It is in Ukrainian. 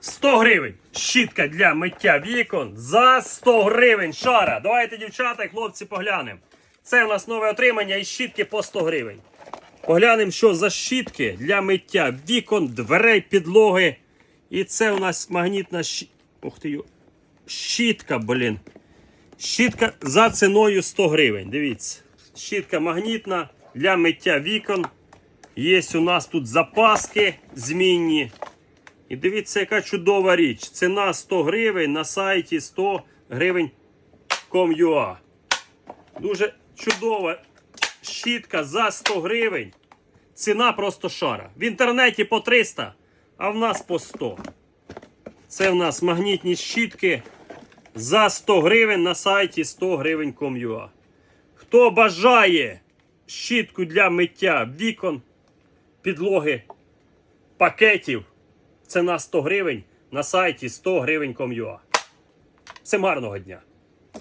100 гривень. Щітка для миття вікон за 100 гривень. Шара. Давайте, дівчата і хлопці, поглянемо. Це у нас нове отримання і щітки по 100 гривень. Поглянемо, що за щітки для миття вікон, дверей, підлоги. І це у нас магнітна щ... Ух ти щітка, блін. Щітка за ціною 100 гривень. Дивіться. Щітка магнітна для миття вікон. Є у нас тут запаски змінні. І дивіться, яка чудова річ. Ціна 100 гривень на сайті 100 гривень com.ua. Дуже чудова щітка за 100 гривень. Ціна просто шара. В інтернеті по 300, а в нас по 100. Це в нас магнітні щітки за 100 гривень на сайті 100 гривень com.ua. Хто бажає щітку для миття вікон, підлоги, пакетів, ціна 100 гривень на сайті 100 гривень com.ua. Всім гарного дня!